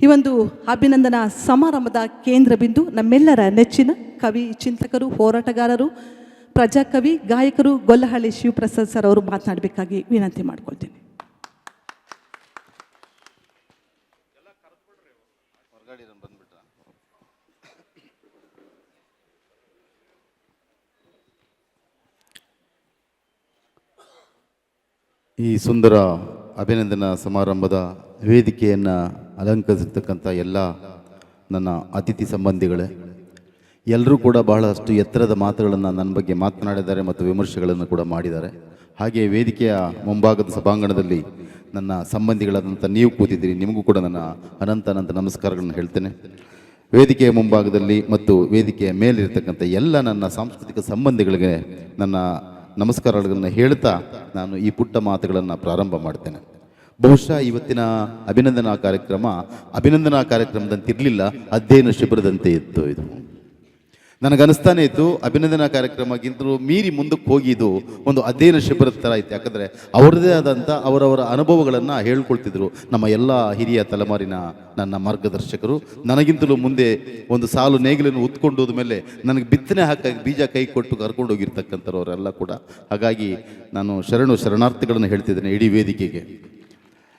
ಈ ಒಂದು ಅಭಿನಂದನಾ ಸಮಾರಂಭದ ಕೇಂದ್ರ ಬಿಂದು ನಮ್ಮೆಲ್ಲರ ನೆಚ್ಚಿನ ಕವಿ, ಚಿಂತಕರು, ಹೋರಾಟಗಾರರು, ಪ್ರಜಾಕವಿ, ಗಾಯಕರು ಗೊಲ್ಲಹಳ್ಳಿ ಶಿವಪ್ರಸಾದ್ ಸರ್ ಅವರು ಮಾತನಾಡಬೇಕಾಗಿ ವಿನಂತಿ ಮಾಡ್ಕೊಳ್ತೀನಿ. ಈ ಸುಂದರ ಅಭಿನಂದನಾ ಸಮಾರಂಭದ ವೇದಿಕೆಯನ್ನು ಅಲಂಕರಿಸಿರ್ತಕ್ಕಂಥ ಎಲ್ಲ ನನ್ನ ಅತಿಥಿ ಸಂಬಂಧಿಗಳೇ, ಎಲ್ಲರೂ ಕೂಡ ಬಹಳಷ್ಟು ಎತ್ತರದ ಮಾತುಗಳನ್ನು ನನ್ನ ಬಗ್ಗೆ ಮಾತನಾಡಿದ್ದಾರೆ ಮತ್ತು ವಿಮರ್ಶೆಗಳನ್ನು ಕೂಡ ಮಾಡಿದ್ದಾರೆ. ಹಾಗೆ ವೇದಿಕೆಯ ಮುಂಭಾಗದ ಸಭಾಂಗಣದಲ್ಲಿ ನನ್ನ ಸಂಬಂಧಿಗಳಾದಂಥ ನೀವು ಕೂತಿದ್ದೀರಿ, ನಿಮಗೂ ಕೂಡ ನನ್ನ ಅನಂತ ಅನಂತ ನಮಸ್ಕಾರಗಳನ್ನು ಹೇಳ್ತೇನೆ. ವೇದಿಕೆಯ ಮುಂಭಾಗದಲ್ಲಿ ಮತ್ತು ವೇದಿಕೆಯ ಮೇಲಿರ್ತಕ್ಕಂಥ ಎಲ್ಲ ನನ್ನ ಸಾಂಸ್ಕೃತಿಕ ಸಂಬಂಧಿಗಳಿಗೆ ನನ್ನ ನಮಸ್ಕಾರಗಳನ್ನು ಹೇಳ್ತಾ ನಾನು ಈ ಪುಟ್ಟ ಮಾತುಗಳನ್ನು ಪ್ರಾರಂಭ ಮಾಡ್ತೇನೆ. ಬಹುಶಃ ಇವತ್ತಿನ ಅಭಿನಂದನಾ ಕಾರ್ಯಕ್ರಮ ಅಭಿನಂದನಾ ಕಾರ್ಯಕ್ರಮದಂತಿರಲಿಲ್ಲ, ಅಧ್ಯಯನ ಶಿಬಿರದಂತೆ ಇತ್ತು ಇದು. ನನಗನ್ನಿಸ್ತಾನೆ ಇತ್ತು. ಅಭಿನಂದನಾ ಕಾರ್ಯಕ್ರಮಕ್ಕಿಂತಲೂ ಮೀರಿ ಮುಂದಕ್ಕೆ ಹೋಗಿದ್ದು ಒಂದು ಅಧ್ಯಯನ ಶಿಬಿರದ ಥರ ಇತ್ತು. ಯಾಕಂದರೆ ಅವರದೇ ಆದಂಥ ಅವರವರ ಅನುಭವಗಳನ್ನು ಹೇಳ್ಕೊಳ್ತಿದ್ರು ನಮ್ಮ ಎಲ್ಲ ಹಿರಿಯ ತಲೆಮಾರಿನ ನನ್ನ ಮಾರ್ಗದರ್ಶಕರು. ನನಗಿಂತಲೂ ಮುಂದೆ ಒಂದು ಸಾಲು ನೇಗಿಲನ್ನು ಉತ್ಕೊಂಡು ಹೋದ್ಮೇಲೆ ನನಗೆ ಬಿತ್ತನೆ ಹಾಕಿ ಬೀಜ ಕೈ ಕೊಟ್ಟು ಕರ್ಕೊಂಡು ಹೋಗಿರ್ತಕ್ಕಂಥವ್ರೆಲ್ಲ ಕೂಡ. ಹಾಗಾಗಿ ನಾನು ಶರಣು ಶರಣಾರ್ಥಿಗಳನ್ನು ಹೇಳ್ತಿದ್ದೇನೆ ಇಡೀ ವೇದಿಕೆಗೆ.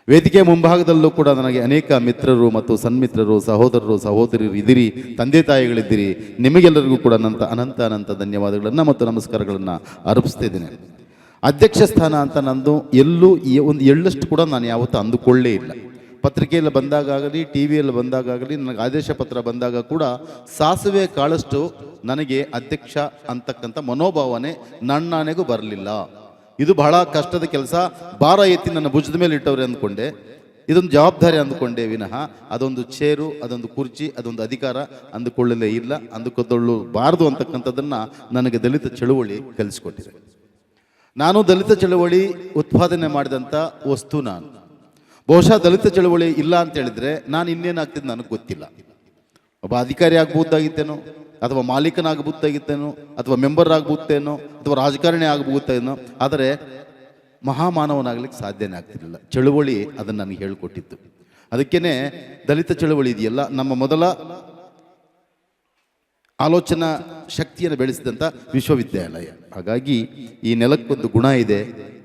ವೇದಿಕೆ ಮುಂಭಾಗದಲ್ಲೂ ಕೂಡ ನನಗೆ ಅನೇಕ ಮಿತ್ರರು ಮತ್ತು ಸನ್ಮಿತ್ರರು, ಸಹೋದರರು, ಸಹೋದರಿಯರು ಇದ್ದೀರಿ ತಂದೆ ತಾಯಿಗಳಿದ್ದೀರಿ. ನಿಮಗೆಲ್ಲರಿಗೂ ಕೂಡ ನಂತ ಅನಂತ ಅನಂತ ಧನ್ಯವಾದಗಳನ್ನು ಮತ್ತು ನಮಸ್ಕಾರಗಳನ್ನು ಅರ್ಪಿಸ್ತಿದ್ದೇನೆ. ಅಧ್ಯಕ್ಷ ಸ್ಥಾನ ಅಂತ ನಂದು ಎಲ್ಲೂ ಒಂದು ಎಳ್ಳಷ್ಟು ಕೂಡ ನಾನು ಯಾವತ್ತೂ ಅಂದುಕೊಳ್ಳೇ ಇಲ್ಲ. ಪತ್ರಿಕೆಯಲ್ಲಿ ಬಂದಾಗಲಿ ಟಿ ವಿಯಲ್ಲಿ ಬಂದಾಗಲಿ ನನಗೆ ಆದೇಶ ಪತ್ರ ಬಂದಾಗ ಕೂಡ ಸಾಸಿವೆ ಕಾಳಷ್ಟು ನನಗೆ ಅಧ್ಯಕ್ಷ ಅಂತಕ್ಕಂಥ ಮನೋಭಾವನೆ ನನ್ನಾನೆಗೂ ಬರಲಿಲ್ಲ. ಇದು ಬಹಳ ಕಷ್ಟದ ಕೆಲಸ. ಭಾರ ಎತ್ತಿ ನನ್ನ ಭುಜದ ಮೇಲೆ ಇಟ್ಟವ್ರೆ ಅಂದ್ಕೊಂಡೆ. ಇದೊಂದು ಜವಾಬ್ದಾರಿ ಅಂದ್ಕೊಂಡೆ ವಿನಃ. ಅದೊಂದು ಚೇರು, ಅದೊಂದು ಕುರ್ಚಿ, ಅದೊಂದು ಅಧಿಕಾರ ಅಂದುಕೊಳ್ಳಲೇ ಇಲ್ಲ. ಅಂದುಕೊಳ್ಳಬಾರದು ಅಂತಕ್ಕಂಥದ್ದನ್ನು ನನಗೆ ದಲಿತ ಚಳುವಳಿ ಕಲಿಸ್ಕೊಟ್ಟಿದೆ. ನಾನು ದಲಿತ ಚಳುವಳಿ ಉತ್ಪಾದನೆ ಮಾಡಿದಂಥ ವಸ್ತು ನಾನು. ಬಹುಶಃ ದಲಿತ ಚಳುವಳಿ ಇಲ್ಲ ಅಂತ ಹೇಳಿದ್ರೆ ನಾನು ಇನ್ನೇನಾಗ್ತಿದ್ದು ನನಗೆ ಗೊತ್ತಿಲ್ಲ. ಒಬ್ಬ ಅಧಿಕಾರಿ ಆಗ್ಬೋದಾಗಿತ್ತೇನೋ ಅಥವಾ ಮಾಲೀಕನಾಗಬಹುದಾಗಿತ್ತೇನೋ, ಅಥವಾ ಮೆಂಬರ್ ಆಗ್ಬೋದೇನೋ ಅಥವಾ ರಾಜಕಾರಣಿ ಆಗಬಹುದೇನೋ ಆದರೆ ಮಹಾಮಾನವನಾಗ್ಲಿಕ್ಕೆ ಸಾಧ್ಯನೇ ಆಗ್ತಿರಲಿಲ್ಲ. ಚಳುವಳಿ ಅದನ್ನು ನನಗೆ ಹೇಳಿಕೊಟ್ಟಿತ್ತು. ಅದಕ್ಕೇ ದಲಿತ ಚಳುವಳಿ ಇದೆಯಲ್ಲ, ನಮ್ಮ ಮೊದಲ ಆಲೋಚನಾ ಶಕ್ತಿಯನ್ನು ಬೆಳೆಸಿದಂಥ ವಿಶ್ವವಿದ್ಯಾಲಯ. ಹಾಗಾಗಿ ಈ ನೆಲಕ್ಕೊಂದು ಗುಣ ಇದೆ,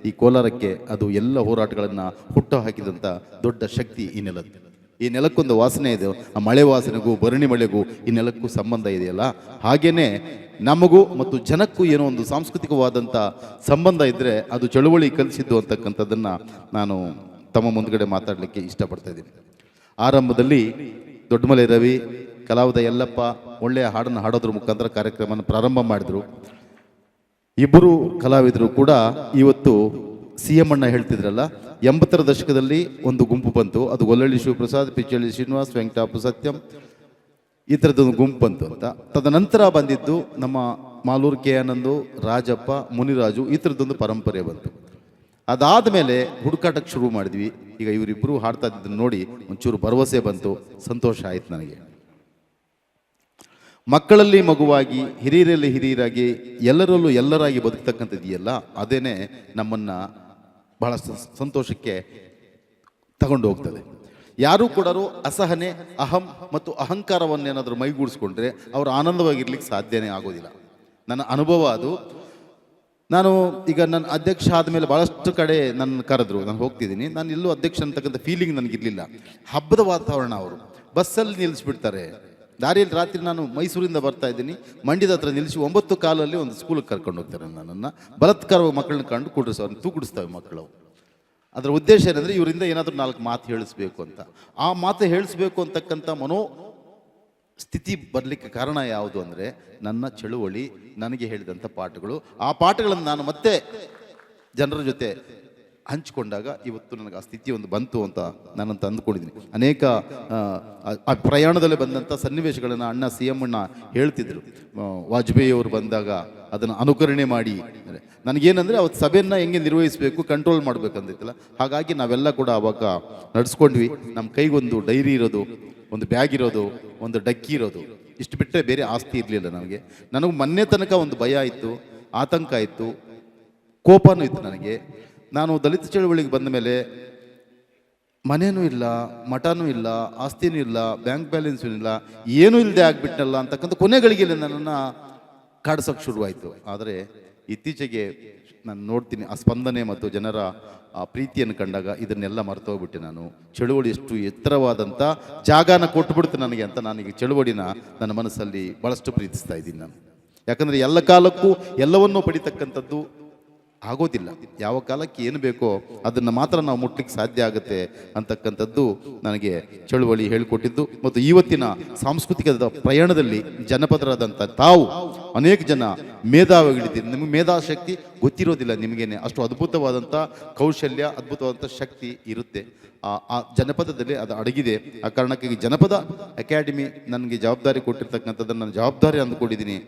ಈ ಕೋಲಾರಕ್ಕೆ ಅದು ಎಲ್ಲ ಹೋರಾಟಗಳನ್ನು ಹುಟ್ಟು ಹಾಕಿದಂಥ ದೊಡ್ಡ ಶಕ್ತಿ ಈ ನೆಲದ್ದು. ಈ ನೆಲಕ್ಕೊಂದು ವಾಸನೆ ಇದೆ. ಆ ಮಳೆ ವಾಸನೆಗೂ ಭರಣಿ ಮಳೆಗೂ ಈ ನೆಲಕ್ಕೂ ಸಂಬಂಧ ಇದೆಯಲ್ಲ? ಹಾಗೆಯೇ ನಮಗೂ ಮತ್ತು ಜನಕ್ಕೂ ಏನೋ ಒಂದು ಸಾಂಸ್ಕೃತಿಕವಾದಂಥ ಸಂಬಂಧ ಇದ್ದರೆ ಅದು ಚಳುವಳಿ ಕಲಿಸಿದ್ದು ಅಂತಕ್ಕಂಥದ್ದನ್ನು ನಾನು ತಮ್ಮ ಮುಂದ್ಗಡೆ ಮಾತಾಡಲಿಕ್ಕೆ ಇಷ್ಟಪಡ್ತಾ ಇದ್ದೀನಿ. ಆರಂಭದಲ್ಲಿ ದೊಡ್ಡಮಲೆ ರವಿ, ಕಲಾವಿದ ಯಲ್ಲಪ್ಪ, ಒಳ್ಳೆಯ ಹಾಡನ್ನು ಹಾಡೋದ್ರ ಮುಖಾಂತರ ಕಾರ್ಯಕ್ರಮವನ್ನು ಪ್ರಾರಂಭ ಮಾಡಿದರು. ಇಬ್ಬರು ಕಲಾವಿದರು ಕೂಡ ಇವತ್ತು ಸಿ ಎಂ ಅಣ್ಣ ಹೇಳ್ತಿದ್ರಲ್ಲ, ಎಂಬತ್ತರ ದಶಕದಲ್ಲಿ ಒಂದು ಗುಂಪು ಬಂತು. ಅದು ಗೊಲ್ಲಳ್ಳಿ ಶಿವಪ್ರಸಾದ್, ಪಿಚ್ಚಳ್ಳಿ ಶ್ರೀನಿವಾಸ್, ವೆಂಕಟಾಪು ಸತ್ಯಂ, ಈ ಥರದ್ದೊಂದು ಗುಂಪು ಬಂತು ಅಂತ. ತದನಂತರ ಬಂದಿದ್ದು ನಮ್ಮ ಮಾಲೂರು ಕೆ ಆನಂದು, ರಾಜಪ್ಪ, ಮುನಿರಾಜು, ಈ ಥರದ್ದೊಂದು ಪರಂಪರೆ ಬಂತು. ಅದಾದ ಮೇಲೆ ಹುಡುಕಾಟಕ್ಕೆ ಶುರು ಮಾಡಿದ್ವಿ. ಈಗ ಇವರಿಬ್ಬರು ಹಾಡ್ತಾ ಇದ್ದಿದ್ದನ್ನು ನೋಡಿ ಒಂಚೂರು ಭರವಸೆ ಬಂತು. ಸಂತೋಷ ಆಯಿತು ನನಗೆ. ಮಕ್ಕಳಲ್ಲಿ ಮಗುವಾಗಿ, ಹಿರಿಯರಲ್ಲಿ ಹಿರಿಯರಾಗಿ, ಎಲ್ಲರಲ್ಲೂ ಎಲ್ಲರಾಗಿ ಬದುಕ್ತಕ್ಕಂಥದ್ದಿಯಲ್ಲ ಅದೇನೆ ನಮ್ಮನ್ನ ಬಹಳ ಸಂತೋಷಕ್ಕೆ ತಗೊಂಡು ಹೋಗ್ತದೆ. ಯಾರೂ ಕೂಡ ಅಸಹನೆ, ಅಹಂ ಮತ್ತು ಅಹಂಕಾರವನ್ನೇನಾದರೂ ಮೈಗೂಡಿಸ್ಕೊಂಡ್ರೆ ಅವರು ಆನಂದವಾಗಿರ್ಲಿಕ್ಕೆ ಸಾಧ್ಯನೇ ಆಗೋದಿಲ್ಲ. ನನ್ನ ಅನುಭವ ಅದು. ನಾನು ಈಗ ನನ್ನ ಅಧ್ಯಕ್ಷ ಆದಮೇಲೆ ಭಾಳಷ್ಟು ಕಡೆ ನನ್ನ ಕರೆದ್ರು, ನಾನು ಹೋಗ್ತಿದ್ದೀನಿ. ನಾನು ಎಲ್ಲೂ ಅಧ್ಯಕ್ಷ ಅಂತಕ್ಕಂಥ ಫೀಲಿಂಗ್ ನನಗಿರಲಿಲ್ಲ. ಹಬ್ಬದ ವಾತಾವರಣ ಅವರು. ಬಸ್ಸಲ್ಲಿ ನಿಲ್ಲಿಸ್ಬಿಡ್ತಾರೆ ದಾರಿಯಲ್ಲಿ ರಾತ್ರಿ ನಾನು ಮೈಸೂರಿಂದ ಬರ್ತಾ ಇದ್ದೀನಿ. ಮಂಡ್ಯದ ಹತ್ರ ನಿಲ್ಲಿಸಿ ಒಂಬತ್ತು ಕಾಲಲ್ಲಿ ಒಂದು ಸ್ಕೂಲಿಗೆ ಕರ್ಕೊಂಡು ಹೋಗ್ತಾರೆ ನನ್ನನ್ನು. ಬಲತ್ಕಾರ ಮಕ್ಕಳನ್ನ ಕಂಡು ಕೂಡಿಸೋ ಅವ್ರನ್ನ ತೂಗುಡಿಸ್ತವೆ ಮಕ್ಕಳು. ಅದರ ಉದ್ದೇಶ ಏನಂದರೆ ಇವರಿಂದ ಏನಾದರೂ ನಾಲ್ಕು ಮಾತು ಹೇಳಿಸ್ಬೇಕು ಅಂತ. ಆ ಮಾತು ಹೇಳಿಸ್ಬೇಕು ಅಂತಕ್ಕಂಥ ಮನೋ ಸ್ಥಿತಿ ಬರಲಿಕ್ಕೆ ಕಾರಣ ಯಾವುದು ಅಂದರೆ ನನ್ನ ಚಳುವಳಿ, ನನಗೆ ಹೇಳಿದಂಥ ಪಾಠಗಳು. ಆ ಪಾಠಗಳನ್ನು ನಾನು ಮತ್ತೆ ಜನರ ಜೊತೆ ಹಂಚಿಕೊಂಡಾಗ ಇವತ್ತು ನನಗೆ ಆ ಸ್ಥಿತಿ ಒಂದು ಬಂತು ಅಂತ ನಾನು ಅಂದ್ಕೊಂಡಿದ್ದೀನಿ ಅನೇಕ ಆ, ಪ್ರಯಾಣದಲ್ಲಿ ಬಂದಂಥ ಸನ್ನಿವೇಶಗಳನ್ನು ಅಣ್ಣ ಸಿ ಎಂ ಅಣ್ಣ ಹೇಳ್ತಿದ್ರು. ವಾಜಪೇಯಿ ಅವರು ಬಂದಾಗ ಅದನ್ನು ಅನುಕರಣೆ ಮಾಡಿ. ನನಗೇನಂದರೆ ಅವತ್ತು ಸಭೆಯನ್ನು ಹೆಂಗೆ ನಿರ್ವಹಿಸಬೇಕು ಕಂಟ್ರೋಲ್ ಮಾಡಬೇಕಂದಿತ್ತಲ್ಲ ಹಾಗಾಗಿ ನಾವೆಲ್ಲ ಕೂಡ ಅವಾಗ ನಡೆಸ್ಕೊಂಡ್ವಿ. ನಮ್ಮ ಕೈಗೊಂದು ಡೈರಿ ಇರೋದು ಒಂದು ಬ್ಯಾಗ್ ಇರೋದು ಒಂದು ಡಕ್ಕಿ ಇರೋದು. ಇಷ್ಟು ಬಿಟ್ಟರೆ ಬೇರೆ ಆಸ್ತಿ ಇರಲಿಲ್ಲ ನನಗೆ ನನಗೆ ಮೊನ್ನೆ ತನಕ ಒಂದು ಭಯ ಇತ್ತು ಆತಂಕ ಇತ್ತು ಕೋಪನೂ ಇತ್ತು ನನಗೆ. ನಾನು ದಲಿತ ಚಳುವಳಿಗೆ ಬಂದ ಮೇಲೆ ಮನೇನೂ ಇಲ್ಲ, ಮಠನೂ ಇಲ್ಲ, ಆಸ್ತಿನೂ ಇಲ್ಲ ಬ್ಯಾಂಕ್ ಬ್ಯಾಲೆನ್ಸೂ ಇಲ್ಲ, ಏನೂ ಇಲ್ಲದೆ ಆಗಿಬಿಟ್ಟಲ್ಲ ಅಂತಕ್ಕಂಥ ಕೊನೆಗಳಿಗೆ ನನ್ನನ್ನು ಕಾಡ್ಸೋಕೆ ಶುರುವಾಯಿತು. ಆದರೆ ಇತ್ತೀಚೆಗೆ ನಾನು ನೋಡ್ತೀನಿ ಆ ಸ್ಪಂದನೆ ಮತ್ತು ಜನರ, ಆ ಪ್ರೀತಿಯನ್ನು ಕಂಡಾಗ ಇದನ್ನೆಲ್ಲ ಮರ್ತೋಗ್ಬಿಟ್ಟೆ ನಾನು. ಚಳುವಳಿ ಎಷ್ಟು ಎತ್ತರವಾದಂಥ ಜಾಗನ ಕೊಟ್ಬಿಡ್ತು ನನಗೆ ಅಂತ ನಾನೀಗ ಚಳುವಳಿನ ನನ್ನ ಮನಸ್ಸಲ್ಲಿ ಭಾಳಷ್ಟು ಪ್ರೀತಿಸ್ತಾ ಇದ್ದೀನಿ ನಾನು. ಯಾಕಂದರೆ ಎಲ್ಲ ಕಾಲಕ್ಕೂ ಎಲ್ಲವನ್ನೂ ಪಡಿತಕ್ಕಂಥದ್ದು ಆಗೋದಿಲ್ಲ. ಯಾವ ಕಾಲಕ್ಕೆ ಏನು ಬೇಕೋ ಅದನ್ನು ಮಾತ್ರ ನಾವು ಮುಟ್ಲಿಕ್ಕೆ ಸಾಧ್ಯ ಆಗುತ್ತೆ ಅಂತಕ್ಕಂಥದ್ದು ನನಗೆ ಚಳುವಳಿ ಹೇಳಿಕೊಟ್ಟಿದ್ದು. ಮತ್ತು ಇವತ್ತಿನ ಸಾಂಸ್ಕೃತಿಕದ ಪ್ರಯಾಣದಲ್ಲಿ ಜನಪದರಾದಂಥ ತಾವು ಅನೇಕ ಜನ ಮೇಧಾವಿಗಳಿದ್ದೀರಿ. ನಿಮಗೆ ಮೇಧಾಶಕ್ತಿ ಗೊತ್ತಿರೋದಿಲ್ಲ ನಿಮಗೇನೆ. ಅಷ್ಟು ಅದ್ಭುತವಾದಂಥ ಕೌಶಲ್ಯ, ಅದ್ಭುತವಾದಂಥ ಶಕ್ತಿ ಇರುತ್ತೆ. ಆ ಜನಪದದಲ್ಲಿ ಅದು ಅಡಗಿದೆ. ಆ ಕಾರಣಕ್ಕಾಗಿ ಜನಪದ ಅಕಾಡೆಮಿ ನನಗೆ ಜವಾಬ್ದಾರಿ ಕೊಟ್ಟಿರ್ತಕ್ಕಂಥದ್ದನ್ನು ನಾನು ಜವಾಬ್ದಾರಿ ಅಂದ್ಕೊಂಡಿದ್ದೀನಿ.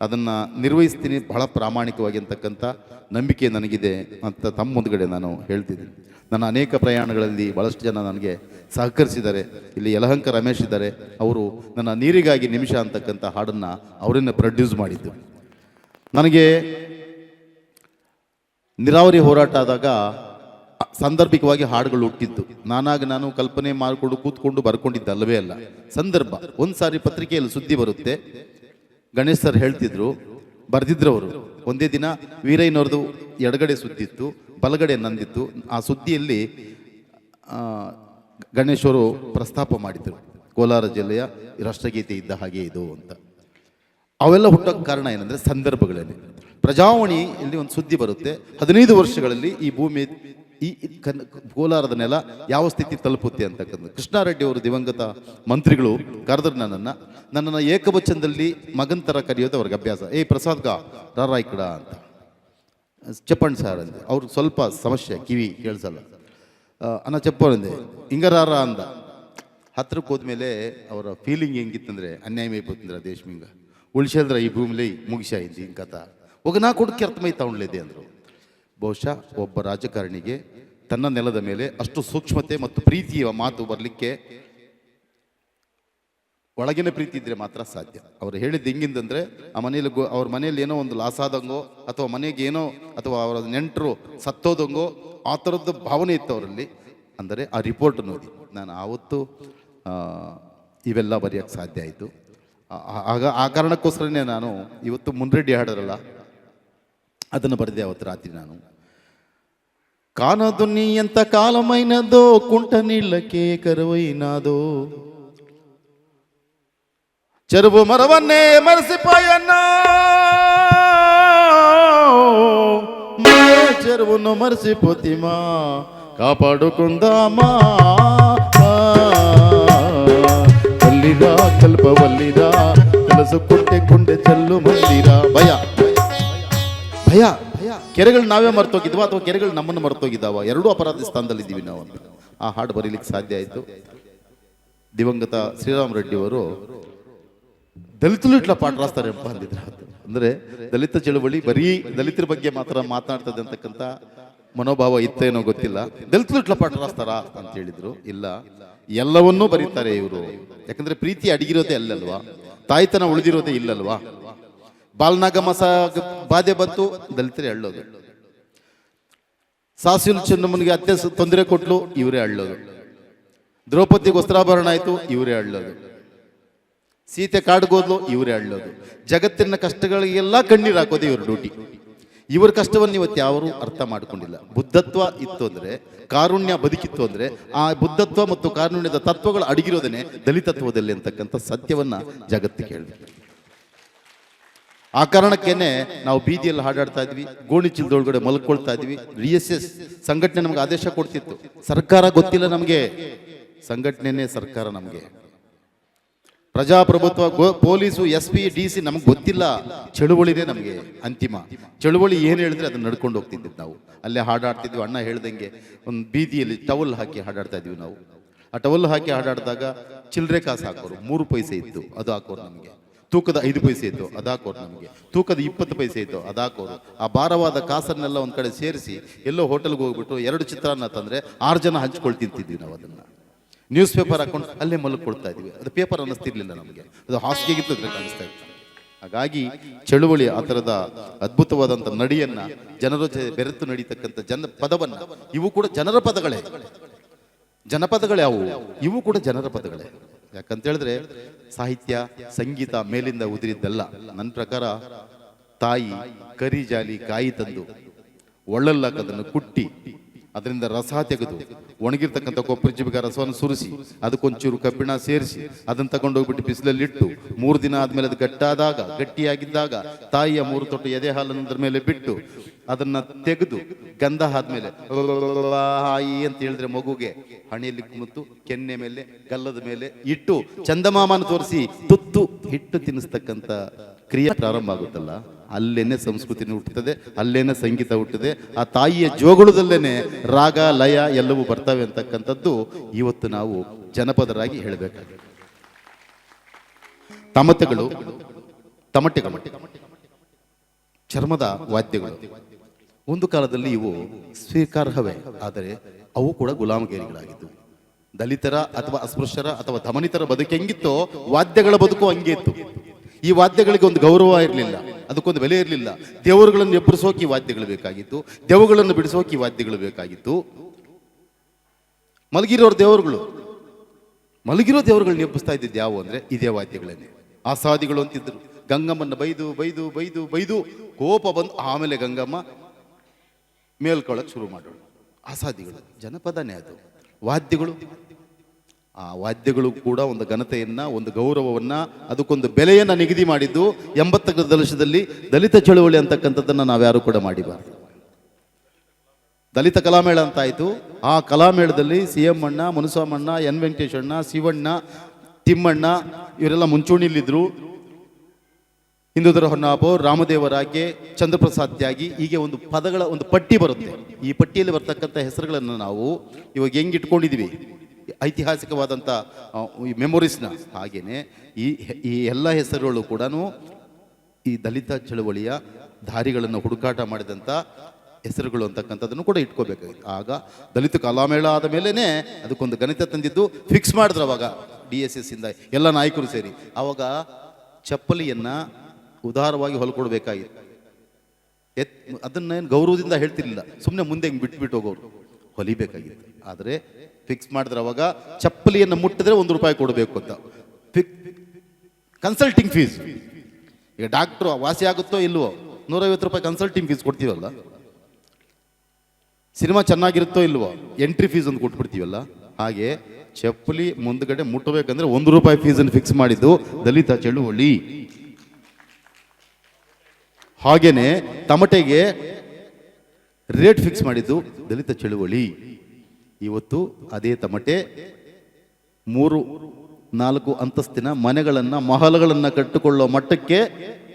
ಅದನ್ನು ನಿರ್ವಹಿಸ್ತೀನಿ ಬಹಳ ಪ್ರಾಮಾಣಿಕವಾಗಿ ಅಂತಕ್ಕಂಥ ನಂಬಿಕೆ ನನಗಿದೆ ಅಂತ ತಮ್ಮ ಮುಂದ್ಗಡೆ ನಾನು ಹೇಳ್ತಿದ್ದೀನಿ. ನನ್ನ ಅನೇಕ ಪ್ರಯಾಣಗಳಲ್ಲಿ ಭಾಳಷ್ಟು ಜನ ನನಗೆ ಸಹಕರಿಸಿದ್ದಾರೆ. ಇಲ್ಲಿ ಯಲಹಂಕ ರಮೇಶ್ ಇದ್ದಾರೆ. ಅವರು ನನ್ನ ನೀರಿಗಾಗಿ ನಿಮಿಷ ಅಂತಕ್ಕಂಥ ಹಾಡನ್ನು ಅವರನ್ನು ಪ್ರೊಡ್ಯೂಸ್ ಮಾಡಿದ್ದು. ನನಗೆ ನೀರಾವರಿ ಹೋರಾಟ ಆದಾಗ ಸಾಂದರ್ಭಿಕವಾಗಿ ಹಾಡುಗಳು ಹುಟ್ಟಿದ್ದು. ನಾನಾಗ ನಾನು ಕಲ್ಪನೆ ಮಾಡಿಕೊಂಡು ಕೂತ್ಕೊಂಡು ಬರ್ಕೊಂಡಿದ್ದೆ ಅಲ್ಲವೇ ಅಲ್ಲ. ಸಂದರ್ಭ ಒಂದು ಸಾರಿ ಪತ್ರಿಕೆಯಲ್ಲಿ ಸುದ್ದಿ ಬರುತ್ತೆ. ಗಣೇಶ್ ಸರ್ ಹೇಳ್ತಿದ್ರು ಬರೆದಿದ್ರು ಅವರು ಒಂದೇ ದಿನ ವೀರಯ್ಯನವ್ರದ್ದು ಎಡಗಡೆ ಸುದ್ದಿತ್ತು, ಬಲಗಡೆ ನಂದಿತ್ತು. ಆ ಸುದ್ದಿಯಲ್ಲಿ ಗಣೇಶವರು ಪ್ರಸ್ತಾಪ ಮಾಡಿದರು. ಕೋಲಾರ ಜಿಲ್ಲೆಯ ರಾಷ್ಟ್ರಗೀತೆ ಇದ್ದ ಹಾಗೆ ಇದು ಅಂತ. ಅವೆಲ್ಲ ಹುಟ್ಟೋಕ್ಕೆ ಕಾರಣ ಏನಂದರೆ ಸಂದರ್ಭಗಳಲ್ಲಿ. ಪ್ರಜಾವಣಿ ಇಲ್ಲಿ ಒಂದು ಸುದ್ದಿ ಬರುತ್ತೆ. ಹದಿನೈದು ವರ್ಷಗಳಲ್ಲಿ ಈ ಭೂಮಿ, ಈ ಕೋಲಾರದ ನೆಲ ಯಾವ ಸ್ಥಿತಿ ತಲುಪುತ್ತೆ ಅಂತಕ್ಕಂಥದ್ದು. ಕೃಷ್ಣಾರೆಡ್ಡಿ ಅವರು ದಿವಂಗತ ಮಂತ್ರಿಗಳು ಕರೆದ್ರು ನನ್ನನ್ನು. ನನ್ನನ್ನು ಏಕವಚನದಲ್ಲಿ ಮಗನ್ ಥರ ಕರೆಯೋದು ಅವ್ರಿಗೆ ಅಭ್ಯಾಸ. ಏ, ಪ್ರಸಾದ್ ಗಾ, ರಾರಾಯ್ಕಡ ಅಂತ. ಚಪ್ಪಣ್ ಸರ್ ಅಂದೆ. ಅವ್ರ ಸ್ವಲ್ಪ ಸಮಸ್ಯೆ, ಕಿವಿ ಕೇಳಿಸಲ್ಲ. ಅನ್ನ ಚಪ್ಪಂದೆ ಹಿಂಗರಾರ ಅಂದ. ಹತ್ರಕ್ಕೆ ಹೋದ್ಮೇಲೆ ಅವರ ಫೀಲಿಂಗ್ ಹೆಂಗಿತ್ತಂದರೆ ಅನ್ಯಾಯ ಪೋತಂದ್ರ ದೇಶ್ಮಿಂಗ. ಉಳಿಸಿದ್ರೆ ಈ ಭೂಮಿಲಿ ಮುಗಿಸಾಯ್ತು ಈ ಕಥಾ ఒక ನಾ ಕೊಡಕ್ಕೆ ಅರ್ಥಮೈ ತಗೊಂಡ್ಲಿದೆ ಅಂದರು. ಬಹುಶಃ ಒಬ್ಬ ರಾಜಕಾರಣಿಗೆ ತನ್ನ ನೆಲದ ಮೇಲೆ ಅಷ್ಟು ಸೂಕ್ಷ್ಮತೆ ಮತ್ತು ಪ್ರೀತಿಯ ಮಾತು ಬರಲಿಕ್ಕೆ ಒಳಗಿನ ಪ್ರೀತಿ ಇದ್ರೆ ಮಾತ್ರ ಸಾಧ್ಯ. ಅವ್ರು ಹೇಳಿದ್ದು ಹೆಂಗಿಂದಂದರೆ, ಆ ಮನೆಯಲ್ಲಿ ಗೊ- ಅವ್ರ ಮನೆಯಲ್ಲಿ ಏನೋ ಒಂದು ಲಾಸ್ ಆದಂಗೋ, ಅಥವಾ ಮನೆಗೆ ಏನೋ, ಅಥವಾ ಅವರ ನೆಂಟರು ಸತ್ತೋದಂಗೋ, ಆ ಥರದ್ದು ಭಾವನೆ ಇತ್ತು ಅವರಲ್ಲಿ. ಅಂದರೆ ಆ ರಿಪೋರ್ಟ್ ನೋಡಿ. ನಾನು ಆವತ್ತು ಇವೆಲ್ಲ ಬರೆಯೋಕ್ಕೆ ಸಾಧ್ಯ ಆಯಿತು. ಆಗ ಆ ಕಾರಣಕ್ಕೋಸ್ಕರನೇ ನಾನು ಇವತ್ತು ಮುನ್ರೆಡ್ಡಿ ಹಾಡರಲ್ಲ ಅದನ್ನು ಬರೆದೆ ಅವತ್ತು ರಾತ್ರಿ ನಾನು కానదు నీ ఎంత కాలమైనదో కుంట నీళ్ళకే కరువైనాదో చెరువు మరవన్నే మరసిపోయన్నా మన చెరువును మరసిపోతిమా కాపాడుకుందామా వల్లిదా కల్పవల్లిదా తెలుసుకుంటే గుండె జల్లు మందిరా భయ ಭಯ. ಕೆರೆಗಳು ನಾವೇ ಮರ್ತೋಗಿದ್ವಾ ಅಥವಾ ಕೆರೆಗಳು ನಮ್ಮನ್ನು ಮರ್ತೋಗಿದ್ದಾವ? ಎರಡೂ ಅಪರಾಧ ಸ್ಥಾನದಲ್ಲಿದ್ದೀವಿ ನಾವು. ಆ ಹಾಡು ಬರೀಲಿಕ್ಕೆ ಸಾಧ್ಯ ಆಯಿತು. ದಿವಂಗತ ಶ್ರೀರಾಮ್ ರೆಡ್ಡಿ ಅವರು ದಲಿತರು ಇಟ್ಲ ಪಾಠ ರಾಸ್ತಾರೆ ಅಂತ ಅಂದಿದ್ರು. ಅಂದ್ರೆ ದಲಿತ ಚಳುವಳಿ ಬರೀ ದಲಿತರ ಬಗ್ಗೆ ಮಾತ್ರ ಮಾತನಾಡ್ತದೆ ಅಂತಕ್ಕಂಥ ಮನೋಭಾವ ಇತ್ತೇನೋ ಗೊತ್ತಿಲ್ಲ. ದಲಿತರು ಇಟ್ಲ ಪಾಠ ರಾಸ್ತಾರ ಅಂತ ಹೇಳಿದ್ರು. ಇಲ್ಲ. ಎಲ್ಲವನ್ನೂ ಬರೀತಾರೆ ಇವರು. ಯಾಕಂದ್ರೆ ಪ್ರೀತಿ ಅಡಗಿರೋದೇ ಅಲ್ಲಲ್ವಾ? ತಾಯ್ತನ ಉಳಿದಿರೋದೇ ಇಲ್ಲಲ್ವಾ? ಬಾಲ್ನಾಗ ಮಸ ಬಾಧೆ ಬಂತು, ದಲಿತರೇ ಅಳ್ಳೋದು. ಸಾಸಿಲ್ ಚೆನ್ನಮ್ಮನಿಗೆ ಅತ್ತೆ ತೊಂದರೆ ಕೊಟ್ಲು, ಇವರೇ ಅಳ್ಳೋದು. ದ್ರೌಪದಿಗೆ ವಸ್ತ್ರಾಭರಣ ಆಯಿತು, ಇವರೇ ಅಳ್ಳೋದು. ಸೀತೆ ಕಾಡ್ಗೋದ್ಲು ಇವರೇ ಅಳ್ಳೋದು. ಜಗತ್ತಿನ ಕಷ್ಟಗಳಿಗೆಲ್ಲ ಕಣ್ಣೀರು ಹಾಕೋದು ಇವ್ರ ಡ್ಯೂಟಿ. ಇವರ ಕಷ್ಟವನ್ನು ಇವತ್ತು ಯಾರು ಅರ್ಥ ಮಾಡ್ಕೊಂಡಿಲ್ಲ. ಬುದ್ಧತ್ವ ಇತ್ತು ಅಂದ್ರೆ, ಕಾರುಣ್ಯ ಬದುಕಿತ್ತು ಅಂದ್ರೆ, ಆ ಬುದ್ಧತ್ವ ಮತ್ತು ಕಾರುಣ್ಯದ ತತ್ವಗಳು ಅಡಗಿರೋದೇನೆ ದಲಿತತ್ವದಲ್ಲಿ ಅಂತಕ್ಕಂಥ ಸತ್ಯವನ್ನ ಜಗತ್ತಿಗೆ ಹೇಳಬೇಕು. ಆ ಕಾರಣಕ್ಕೇನೆ ನಾವು ಬೀದಿಯಲ್ಲಿ ಹಾಡಾಡ್ತಾ ಇದ್ವಿ ಗೋಣಿ ಚೀಲದೊಳಗಡೆ ಮಲ್ಕೊಳ್ತಾ ಇದ್ವಿ. ಡಿ ಎಸ್ ಎಸ್ ಸಂಘಟನೆ ನಮಗೆ ಆದೇಶ ಕೊಡ್ತಿತ್ತು. ಸರ್ಕಾರ ಗೊತ್ತಿಲ್ಲ ನಮಗೆ. ಸಂಘಟನೆನೇ ಸರ್ಕಾರ ನಮಗೆ. ಪ್ರಜಾಪ್ರಭುತ್ವ police, S P, D C ನಮ್ಗೆ ಗೊತ್ತಿಲ್ಲ. ಚಳುವಳಿನೇ ನಮಗೆ ಅಂತಿಮ. ಚಳುವಳಿ ಏನು ಹೇಳಿದ್ರೆ ಅದನ್ನ ನಡ್ಕೊಂಡು ಹೋಗ್ತಿದ್ವಿ ನಾವು. ಅಲ್ಲೇ ಹಾಡಾಡ್ತಿದ್ವಿ, ಅಣ್ಣ ಹೇಳ್ದಂಗೆ ಒಂದು ಬೀದಿಯಲ್ಲಿ ಟವಲ್ ಹಾಕಿ ಹಾಡಾಡ್ತಾ ಇದ್ವಿ ನಾವು. ಆ ಟವಲ್ ಹಾಕಿ ಹಾಡಾಡಿದಾಗ ಚಿಲ್ಲರೆ ಕಾಸು ಹಾಕೋರು, ಮೂರು ಪೈಸೆ ಇತ್ತು, ಅದು ಹಾಕೋರು ನಮಗೆ. ತೂಕದ ಐದು ಪೈಸೆ ಇತ್ತು ಅದಾಕೋರು ನಮಗೆ. ತೂಕದ ಇಪ್ಪತ್ತು ಪೈಸೆ ಇತ್ತು ಅದಾಕೋರು ಆ ಭಾರವಾದ ಕಾಸನ್ನೆಲ್ಲ ಒಂದು ಕಡೆ ಸೇರಿಸಿ, ಎಲ್ಲೋ ಹೋಟೆಲ್ಗೆ ಹೋಗ್ಬಿಟ್ಟು ಎರಡು ಚಿತ್ರಾನ್ನ ತಂದರೆ ಆರು ಜನ ಹಂಚ್ಕೊಳ್ ತಿಂತಿದ್ವಿ ನಾವು ಅದನ್ನು. ನ್ಯೂಸ್ ಪೇಪರ್ ಹಾಕೊಂಡು ಅಲ್ಲೇ ಮಲ್ಕೊಳ್ತಾ ಇದ್ವಿ. ಅದು ಪೇಪರ್ ಅನ್ನಿಸ್ತಿರ್ಲಿಲ್ಲ ನಮಗೆ. ಅದು ಹಾಸಿಗೆಗಿತ್ತು ಅದ್ರ ಕಾಣಿಸ್ತಾ ಇತ್ತು. ಹಾಗಾಗಿ ಚಳುವಳಿ ಆ ಥರದ ಅದ್ಭುತವಾದಂಥ ನಡಿಯನ್ನು, ಜನರ ಜೊತೆ ಬೆರೆತು ನಡೀತಕ್ಕಂಥ ಜನ ಪದವನ್ನು, ಇವು ಕೂಡ ಜನರ ಪದಗಳೇ. ಜನಪದಗಳು ಅವು. ಇವು ಕೂಡ ಜನರ ಪದಗಳೇ. ಯಾಕಂತ ಹೇಳಿದ್ರೆ ಸಾಹಿತ್ಯ, ಸಂಗೀತ ಮೇಲಿಂದ ಉದುರಿದ್ದಲ್ಲ. ನನ್ನ ಪ್ರಕಾರ ತಾಯಿ ಕರಿ ಜಾಲಿ ಕಾಯಿ ತಂದು ಒಳ್ಳಲ್ಲಕ್ಕದನ್ನು ಕುಟ್ಟಿ ಅದರಿಂದ ರಸ ತೆಗೆದು ಒಣಗಿರ್ತಕ್ಕಂಥ ಕೊಬ್ಬರಿ ಜಿಬಿಕ ರಸವನ್ನು ಸುರಿಸಿ ಅದಕ್ಕೊಂಚೂರು ಕಬ್ಬಿಣ ಸೇರಿಸಿ ಅದನ್ನು ತಗೊಂಡೋಗ್ಬಿಟ್ಟು ಬಿಸಿಲಲ್ಲಿ ಇಟ್ಟು ಮೂರು ದಿನ ಆದ್ಮೇಲೆ ಅದು ಗಟ್ಟಾದಾಗ, ಗಟ್ಟಿಯಾಗಿದ್ದಾಗ ತಾಯಿಯ ಮೂರು ತೊಟ್ಟು ಎದೆ ಹಾಲನ್ನು ಅದ್ರ ಮೇಲೆ ಬಿಟ್ಟು ಅದನ್ನ ತೆಗೆದು ಗಂಧ ಆದ್ಮೇಲೆ ಹಾಯಿ ಅಂತ ಹೇಳಿದ್ರೆ ಮಗುಗೆ ಹಣೆಯಲ್ಲಿ ಕುಣಿತು ಕೆನ್ನೆ ಮೇಲೆ ಗಲ್ಲದ ಮೇಲೆ ಇಟ್ಟು ಚಂದಮಾಮನ ತೋರಿಸಿ ತುತ್ತು ಹಿಟ್ಟು ತಿನ್ನಿಸ್ತಕ್ಕಂಥ ಕ್ರಿಯೆ ಪ್ರಾರಂಭ ಆಗುತ್ತಲ್ಲ ಅಲ್ಲೇನೆ ಸಂಸ್ಕೃತಿ ಹುಟ್ಟುತ್ತದೆ ಅಲ್ಲೇನೆ ಸಂಗೀತ ಹುಟ್ಟುತ್ತದೆ ಆ ತಾಯಿಯ ಜೋಗುಳದಲ್ಲೇನೆ ರಾಗ ಲಯ ಎಲ್ಲವೂ ಬರ್ತವೆ ಅಂತಕ್ಕಂಥದ್ದು ಇವತ್ತು ನಾವು ಜನಪದರಾಗಿ ಹೇಳಬೇಕಾಗಿದೆ ತಮಟೆಗಳು ತಮಟೆ ಚರ್ಮದ ವಾದ್ಯಗಳು ಒಂದು ಕಾಲದಲ್ಲಿ ಇವು ಸ್ವೀಕಾರ್ಹವೇ ಆದರೆ ಅವು ಕೂಡ ಗುಲಾಮಗಿರಿಗಳಾಗಿದ್ದವು ದಲಿತರ ಅಥವಾ ಅಸ್ಪೃಶ್ಯರ ಅಥವಾ ಧಮನಿತರ ಬದುಕು ಹೆಂಗಿತ್ತೋ, ವಾದ್ಯಗಳ ಬದುಕು ಹಂಗೆ ಇತ್ತು. ಈ ವಾದ್ಯಗಳಿಗೆ ಒಂದು ಗೌರವ ಇರಲಿಲ್ಲ, ಅದಕ್ಕೊಂದು ಬೆಲೆ ಇರಲಿಲ್ಲ. ದೇವರುಗಳನ್ನು ಎಬ್ಬರಿಸೋಕೆ ಈ ವಾದ್ಯಗಳು ಬೇಕಾಗಿತ್ತು ದೇವುಗಳನ್ನು ಬಿಡಿಸೋಕೆ ಈ ವಾದ್ಯಗಳು ಬೇಕಾಗಿತ್ತು. ಮಲಗಿರೋರು ದೇವರುಗಳು. ಮಲಗಿರೋ ದೇವರುಗಳನ್ನ ಎಬ್ಬಿಸ್ತಾ ಇದ್ದಿದ್ದು ಯಾವ ಅಂದರೆ, ಇದೇ ವಾದ್ಯಗಳನ್ನೇ. ಆಸಾದಿಗಳು ಅಂತಿದ್ರು. ಗಂಗಮ್ಮನ ಬೈದು ಬೈದು ಬೈದು ಬೈದು, ಕೋಪ ಬಂದು, ಆಮೇಲೆ ಗಂಗಮ್ಮ ಮೇಲ್ಕೊಳ್ಳೋಕೆ ಶುರು ಮಾಡೋಣ. ಆಸಾದಿಗಳು, ಜನಪದನೇ ಅದು. ವಾದ್ಯಗಳು, ಆ ವಾದ್ಯಗಳು ಕೂಡ ಒಂದು ಘನತೆಯನ್ನು, ಒಂದು ಗೌರವವನ್ನು, ಅದಕ್ಕೊಂದು ಬೆಲೆಯನ್ನು ನಿಗದಿ ಮಾಡಿದ್ದು ಎಂಬತ್ತ ದಶದಲ್ಲಿ ದಲಿತ ಚಳುವಳಿ ಅಂತಕ್ಕಂಥದ್ದನ್ನ ನಾವ್ಯಾರು ಕೂಡ ಮಾಡಿಬಾರ್ದು. ದಲಿತ ಕಲಾಮೇಳ ಅಂತ ಆಯಿತು ಆ ಕಲಾಮೇಳದಲ್ಲಿ ಸಿ ಎಂ ಅಣ್ಣ ಎನ್ ವೆಂಕಟೇಶಣ್ಣ ಶಿವಣ್ಣ, ತಿಮ್ಮಣ್ಣ, ಇವರೆಲ್ಲ ಮುಂಚೂಣಿಲಿದ್ರು ಹಿಂದೂದರ ಹೊನ್ನಾಪು ರಾಮದೇವರಾಗೆ ಚಂದ್ರಪ್ರಸಾದ್ ತ್ಯಾಗಿ ಹೀಗೆ ಒಂದು ಪದಗಳ ಒಂದು ಪಟ್ಟಿ ಬರುತ್ತೆ. ಈ ಪಟ್ಟಿಯಲ್ಲಿ ಬರ್ತಕ್ಕಂಥ ಹೆಸರುಗಳನ್ನು ನಾವು ಇವಾಗ ಹೆಂಗೆ ಇಟ್ಕೊಂಡಿದ್ದೀವಿ ಐತಿಹಾಸಿಕವಾದಂಥ ಈ ಮೆಮೊರೀಸ್ನ ಹಾಗೇನೆ ಈ ಈ ಎಲ್ಲ ಹೆಸರುಗಳು ಕೂಡ ಈ ದಲಿತ ಚಳುವಳಿಯ ದಾರಿಗಳನ್ನು ಹುಡುಕಾಟ ಮಾಡಿದಂಥ ಹೆಸರುಗಳು ಅಂತಕ್ಕಂಥದ್ದನ್ನು ಕೂಡ ಇಟ್ಕೋಬೇಕಾಗಿತ್ತು. ಆಗ ದಲಿತ ಕಲಾಮೇಳ ಆದ ಮೇಲೇ ಅದಕ್ಕೊಂದು ಗಣಿತ ತಂದಿದ್ದು ಫಿಕ್ಸ್ ಮಾಡಿದ್ರು ಅವಾಗ ಡಿ ಎಸ್ ಎಸ್ ಇಂದ ಎಲ್ಲ ನಾಯಕರು ಸೇರಿ. ಆವಾಗ ಚಪ್ಪಲಿಯನ್ನ ಉದಾರವಾಗಿ ಹೊಲ್ಕೊಡ್ಬೇಕಾಗಿತ್ತು. ಎತ್, ಅದನ್ನೇನು ಗೌರವದಿಂದ ಹೇಳ್ತಿರ್ಲಿಲ್ಲ. ಸುಮ್ಮನೆ ಮುಂದೆ ಹಿಂಗೆ ಬಿಟ್ಬಿಟ್ಟು ಹೋಗೋರು. ಹೊಲಿಬೇಕಾಗಿತ್ತು. ಆದರೆ ಫಿಕ್ಸ್ ಮಾಡಿದ್ರೆ ಅವಾಗ ಚಪ್ಪಲಿಯನ್ನು ಮುಟ್ಟಿದ್ರೆ ಒಂದು ರೂಪಾಯಿ ಕೊಡಬೇಕು ಅಂತ. ಫಿಕ್ ಕನ್ಸಲ್ಟಿಂಗ್ ಫೀಸ್ ಈಗ ಡಾಕ್ಟ್ರು ವಾಸಿ ಆಗುತ್ತೋ ಇಲ್ವೋ? ನೂರೈವತ್ತು ರೂಪಾಯಿ ಕನ್ಸಲ್ಟಿಂಗ್ ಫೀಸ್ ಕೊಡ್ತೀವಲ್ಲ? ಸಿನಿಮಾ ಚೆನ್ನಾಗಿರುತ್ತೋ ಇಲ್ವೋ? ಎಂಟ್ರಿ ಫೀಸ್ ಒಂದು ಕೊಟ್ಬಿಡ್ತೀವಲ್ಲ? ಹಾಗೆ ಚಪ್ಪಲಿ ಮುಂದ್ಗಡೆ ಮುಟ್ಟಬೇಕಂದ್ರೆ ಒಂದು ರೂಪಾಯಿ ಫೀಸನ್ನು ಫಿಕ್ಸ್ ಮಾಡಿದ್ದು ದಲಿತ ಚಳುವಳಿ. ಹಾಗೇನೆ ತಮಟೆಗೆ ರೇಟ್ ಫಿಕ್ಸ್ ಮಾಡಿದ್ದು ದಲಿತ ಚಳುವಳಿ. ಇವತ್ತು ಅದೇ ತಮಟೆ ಮೂರು, ನಾಲ್ಕು ಅಂತಸ್ತಿನ ಮನೆಗಳನ್ನು, ಮಹಲಗಳನ್ನ ಕಟ್ಟಿಕೊಳ್ಳೋ ಮಟ್ಟಕ್ಕೆ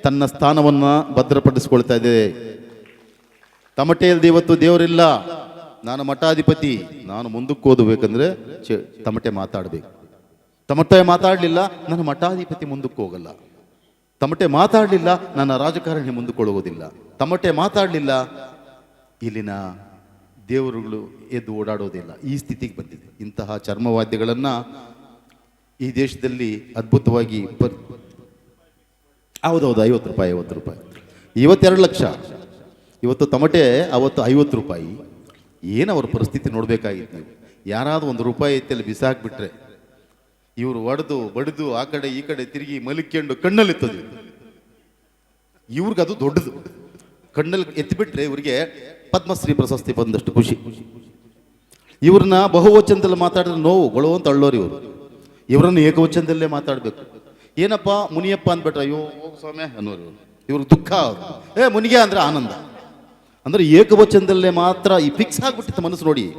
ತನ್ನ ಸ್ಥಾನವನ್ನ ಭದ್ರಪಡಿಸಿಕೊಳ್ತಾ ಇದೆ. ತಮಟೆ ಇವತ್ತು ದೇವರಿಲ್ಲ. ನಾನು ಮಠಾಧಿಪತಿ. ನಾನು ಮುಂದಕ್ಕೆ ಓದಬೇಕಂದ್ರೆ ತಮಟೆ ಮಾತಾಡಬೇಕು. ತಮಟೆ ಮಾತಾಡಲಿಲ್ಲ, ನಾನು ಮಠಾಧಿಪತಿ ಮುಂದಕ್ಕೆ ಹೋಗಲ್ಲ. ತಮಟೆ ಮಾತಾಡಲಿಲ್ಲ, ನನ್ನ ರಾಜಕಾರಣಿ ಮುಂದುಕೊಳ್ಳುವುದಿಲ್ಲ. ತಮಟೆ ಮಾತಾಡಲಿಲ್ಲ, ಇಲ್ಲಿನ ದೇವರುಗಳು ಎದ್ದು ಓಡಾಡೋದಿಲ್ಲ. ಈ ಸ್ಥಿತಿಗೆ ಬಂದಿದೆ. ಇಂತಹ ಚರ್ಮವಾದ್ಯಗಳನ್ನು ಈ ದೇಶದಲ್ಲಿ ಅದ್ಭುತವಾಗಿ ಬರ್, ಹೌದೌದು, ಐವತ್ತು ರೂಪಾಯಿ ಐವತ್ತು ರೂಪಾಯಿ. ಇವತ್ತೆರಡು ಲಕ್ಷ. ಇವತ್ತು ತಮಟೆ, ಅವತ್ತು ಐವತ್ತು ರೂಪಾಯಿ. ಏನು ಅವ್ರ ಪರಿಸ್ಥಿತಿ ನೋಡಬೇಕಾಗಿತ್ತು ನೀವು? ಯಾರಾದ್ರೂ ಒಂದು ರೂಪಾಯಿ ಇತ್ತಲ್ಲಿ ಬಿಸಾಕ್ಬಿಟ್ರೆ ಇವರು ಒಡೆದು, ಬಡಿದು, ಆ ಕಡೆ ಈ ಕಡೆ ತಿರುಗಿ ಮಲಿಕೊಂಡು ಕಣ್ಣಲ್ಲಿತ್ತದು ಇವ್ರಿಗೆ ಅದು ದೊಡ್ಡದು. ಕಣ್ಣಲ್ಲಿ ಎತ್ತಿಬಿಟ್ರೆ ಇವರಿಗೆ ಪದ್ಮಶ್ರೀ ಪ್ರಶಸ್ತಿ ಬಂದಷ್ಟು ಖುಷಿ. ಇವ್ರನ್ನ ಬಹುವಚನದಲ್ಲಿ ಮಾತಾಡಿದ್ರೆ ನೋವು, ಗೊಳು ಅಂತ ಅಳ್ಳೋರು ಇವರು. ಇವರನ್ನು ಏಕವಚನದಲ್ಲೇ ಮಾತಾಡಬೇಕು. ಏನಪ್ಪ, ಮುನಿಯಪ್ಪ ಅಂದ್ಬಿಟ್ರೆ, ಅಯ್ಯೋ ಸ್ವಾಮಿ, ಅನ್ನೋರು ಇವ್ರು. ಇವ್ರಿಗೆ ದುಃಖ. ಏ, ಮುನಿಗೆ ಅಂದ್ರೆ ಆನಂದ. ಅಂದ್ರೆ ಏಕವಚನದಲ್ಲೇ ಮಾತ್ರ ಈ ಫಿಕ್ಸ್ ಆಗ್ಬಿಟ್ಟಿತ್ತು ಮನಸ್ಸು ನೋಡಿ.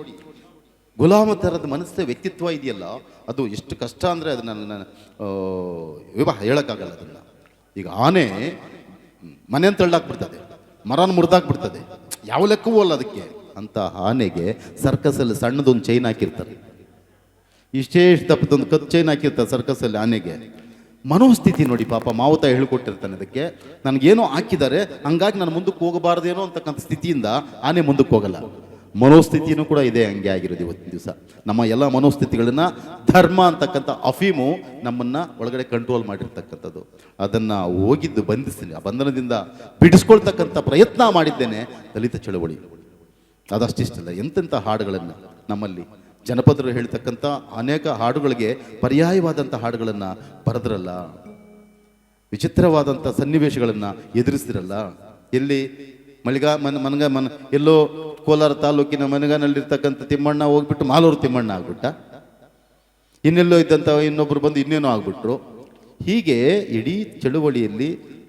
ಗುಲಾಮ ಥರದ ಮನಸ್ಸು ವ್ಯಕ್ತಿತ್ವ ಇದೆಯಲ್ಲ, ಅದು ಎಷ್ಟು ಕಷ್ಟ ಅಂದರೆ ಅದು ನಾನು ವಿವಾಹ ಹೇಳೋಕ್ಕಾಗಲ್ಲ ಅದನ್ನು. ಈಗ ಆನೆ ಮನೆಯನ್ನು ತಳ್ಳಾಕ್ಬಿಡ್ತದೆ, ಮರನ ಮುರಿದಾಕ್ಬಿಡ್ತದೆ, ಯಾವ ಲೆಕ್ಕವೂ ಅಲ್ಲ ಅದಕ್ಕೆ. ಅಂತ ಆನೆಗೆ ಸರ್ಕಸಲ್ಲಿ ಸಣ್ಣದೊಂದು ಚೈನ್ ಹಾಕಿರ್ತಾರೆ. ಇಷ್ಟೇ ತಪ್ಪದೊಂದು ಕತ್ ಚೈನ್ ಹಾಕಿರ್ತಾರೆ ಸರ್ಕಸಲ್ಲಿ ಆನೆಗೆ. ಮನೋಸ್ಥಿತಿ ನೋಡಿ ಪಾಪ ಮಾವುತ ಹೇಳ್ಕೊಟ್ಟಿರ್ತಾನೆ ಅದಕ್ಕೆ. ನನಗೇನೋ ಹಾಕಿದ್ದಾರೆ, ಹಂಗಾಗಿ ನಾನು ಮುಂದಕ್ಕೆ ಹೋಗಬಾರ್ದೇನೋ ಅಂತಕ್ಕಂಥ ಸ್ಥಿತಿಯಿಂದ ಆನೆ ಮುಂದಕ್ಕೆ ಹೋಗಲ್ಲ. ಮನೋಸ್ಥಿತಿನೂ ಕೂಡ ಇದೆ, ಹಂಗೆ ಆಗಿರೋದು ಇವತ್ತಿನ ದಿವಸ. ನಮ್ಮ ಎಲ್ಲ ಮನೋಸ್ಥಿತಿಗಳನ್ನ ಧರ್ಮ ಅಂತಕ್ಕಂಥ ಅಫೀಮು ನಮ್ಮನ್ನ ಒಳಗಡೆ ಕಂಟ್ರೋಲ್ ಮಾಡಿರ್ತಕ್ಕಂಥದ್ದು. ಅದನ್ನ ಹೋಗಿದ್ದು ಬಂಧಿಸ್ತೀನಿ ಆ ಬಂಧನದಿಂದ ಬಿಡಿಸ್ಕೊಳ್ತಕ್ಕಂಥ ಪ್ರಯತ್ನ ಮಾಡಿದ್ದೇನೆ, ದಲಿತ ಚಳವಳಿ. ಅದಷ್ಟಿಷ್ಟಲ್ಲ ಎಂತೆಂಥ ಹಾಡುಗಳನ್ನು ನಮ್ಮಲ್ಲಿ ಜನಪದರು ಹೇಳ್ತಕ್ಕಂಥ ಅನೇಕ ಹಾಡುಗಳಿಗೆ ಪರ್ಯಾಯವಾದಂಥ ಹಾಡುಗಳನ್ನು ಬರೆದ್ರಲ್ಲ? ವಿಚಿತ್ರವಾದಂಥ ಸನ್ನಿವೇಶಗಳನ್ನು ಎದುರಿಸಿರಲ್ಲ ಎಲ್ಲಿ ಮಳಿಗ ಮನ್, ಮನಗ, ಮನ, ಎಲ್ಲೋ ಕೋಲಾರ ತಾಲೂಕಿನ ಮನಗನಲ್ಲಿರ್ತಕ್ಕಂಥ ತಿಮ್ಮಣ್ಣ ಹೋಗ್ಬಿಟ್ಟು ಮಾಲೂರು ತಿಮ್ಮಣ್ಣ ಆಗ್ಬಿಟ್ಟ. ಇನ್ನೆಲ್ಲೋ ಇದ್ದಂಥ ಇನ್ನೊಬ್ರು ಬಂದು ಇನ್ನೇನೋ ಆಗ್ಬಿಟ್ರು. ಹೀಗೆ ಇಡೀ ಚಳುವಳಿಯಲ್ಲಿ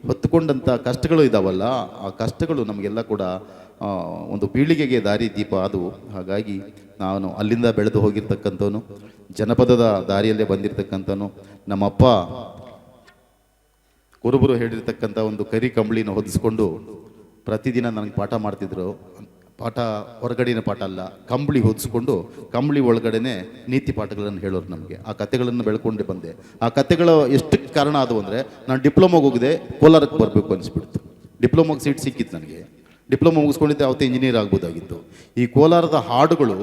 ಹೊತ್ತುಕೊಂಡಂಥ ಕಷ್ಟಗಳು ಇದಾವಲ್ಲ, ಆ ಕಷ್ಟಗಳು ನಮಗೆಲ್ಲ ಕೂಡ ಒಂದು ಪೀಳಿಗೆಗೆ ದಾರಿ ದೀಪ ಅದು. ಹಾಗಾಗಿ ನಾನು ಅಲ್ಲಿಂದ ಬೆಳೆದು ಹೋಗಿರ್ತಕ್ಕಂಥವನು, ಜನಪದದ ದಾರಿಯಲ್ಲೇ ಬಂದಿರತಕ್ಕಂಥವನು, ನಮ್ಮಪ್ಪ ಕುರುಬರು ಹೇಳಿರ್ತಕ್ಕಂಥ ಒಂದು ಕರಿ ಕಂಬಳಿನ ಹೊದಿಸ್ಕೊಂಡು ಪ್ರತಿದಿನ ನನಗೆ ಪಾಠ ಮಾಡ್ತಿದ್ರು. ಪಾಠ ಹೊರಗಡೆನ ಪಾಠ ಅಲ್ಲ, ಕಂಬಳಿ ಹೊದಿಸ್ಕೊಂಡು ಕಂಬಳಿ ಒಳಗಡೆನೆ ನೀತಿ ಪಾಠಗಳನ್ನು ಹೇಳೋರು ನಮಗೆ. ಆ ಕತೆಗಳನ್ನು ಬೆಳ್ಕೊಂಡೆ ಬಂದೆ. ಆ ಕತೆಗಳ ಎಷ್ಟು ಕಾರಣ ಆದವು ಅಂದರೆ, ನಾನು ಡಿಪ್ಲೊಮಾಗೆ ಹೋಗಿದೆ ಕೋಲಾರಕ್ಕೆ ಬರಬೇಕು ಅನಿಸ್ಬಿಡ್ತು. ಡಿಪ್ಲೊಮಾಗೆ ಸೀಟ್ ಸಿಕ್ಕಿತ್ತು ನನಗೆ. ಡಿಪ್ಲೊಮಾ ಮುಗಿಸ್ಕೊಂಡಿದ್ದೆ, ಅವತ್ತು ಇಂಜಿನಿಯರ್ ಆಗ್ಬೋದಾಗಿತ್ತು. ಈ ಕೋಲಾರದ ಹಾಡುಗಳು,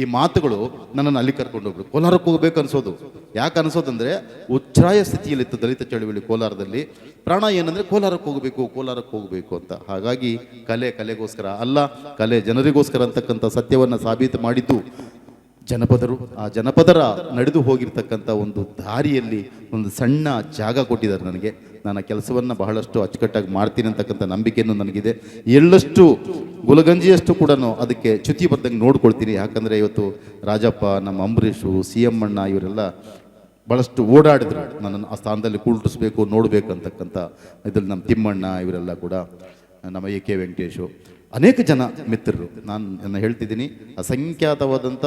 ಈ ಮಾತುಗಳು ನನ್ನನ್ನು ಅಲ್ಲಿ ಕರ್ಕೊಂಡು ಹೋಗ್ಬಿಡು ಕೋಲಾರಕ್ಕೆ ಹೋಗ್ಬೇಕು ಅನ್ಸೋದು. ಯಾಕೆ ಅನಿಸೋದಂದರೆ, ಉಚ್ಛ್ರಾಯ ಸ್ಥಿತಿಯಲ್ಲಿತ್ತು ದಲಿತ ಚಳುವಳಿ ಕೋಲಾರದಲ್ಲಿ ಪ್ರಾಣ ಏನಂದ್ರೆ ಕೋಲಾರಕ್ಕೆ ಹೋಗಬೇಕು ಕೋಲಾರಕ್ಕೆ ಹೋಗಬೇಕು ಅಂತ. ಹಾಗಾಗಿ ಕಲೆ ಕಲೆಗೋಸ್ಕರ ಅಲ್ಲ, ಕಲೆ ಜನರಿಗೋಸ್ಕರ ಅಂತಕ್ಕಂಥ ಸತ್ಯವನ್ನು ಸಾಬೀತು ಮಾಡಿದ್ದು ಜನಪದರು. ಆ ಜನಪದರ ನಡೆದು ಹೋಗಿರ್ತಕ್ಕಂಥ ಒಂದು ದಾರಿಯಲ್ಲಿ ಒಂದು ಸಣ್ಣ ಜಾಗ ಕೊಟ್ಟಿದ್ದಾರೆ ನನಗೆ. ನಾನು ಆ ಕೆಲಸವನ್ನು ಬಹಳಷ್ಟು ಅಚ್ಚುಕಟ್ಟಾಗಿ ಮಾಡ್ತೀನಿ ಅಂತಕ್ಕಂಥ ನಂಬಿಕೆಯನ್ನು ನನಗಿದೆ. ಎಳ್ಳಷ್ಟು ಗುಲಗಂಜಿಯಷ್ಟು ಕೂಡ ಅದಕ್ಕೆ ಚ್ಯುತಿ ಬರ್ದಂಗೆ ನೋಡ್ಕೊಳ್ತೀನಿ. ಯಾಕಂದರೆ ಇವತ್ತು ರಾಜಪ್ಪ, ನಮ್ಮ ಅಂಬರೀಷು, ಸಿ ಎಂ ಅಣ್ಣ, ಇವರೆಲ್ಲ ಭಾಳಷ್ಟು ಓಡಾಡಿದ್ರು. ನನ್ನನ್ನು ಆ ಸ್ಥಾನದಲ್ಲಿ ಕೂಡಿಸ್ಬೇಕು ನೋಡಬೇಕು ಅಂತಕ್ಕಂಥ ಇದ್ರಲ್ಲಿ ನಮ್ಮ ತಿಮ್ಮಣ್ಣ, ಇವರೆಲ್ಲ ಕೂಡ, ನಮ್ಮ ಎ ಕೆ ವೆಂಕಟೇಶು, ಅನೇಕ ಜನ ಮಿತ್ರರು. ನಾನು ನನ್ನ ಹೇಳ್ತಿದ್ದೀನಿ, ಅಸಂಖ್ಯಾತವಾದಂಥ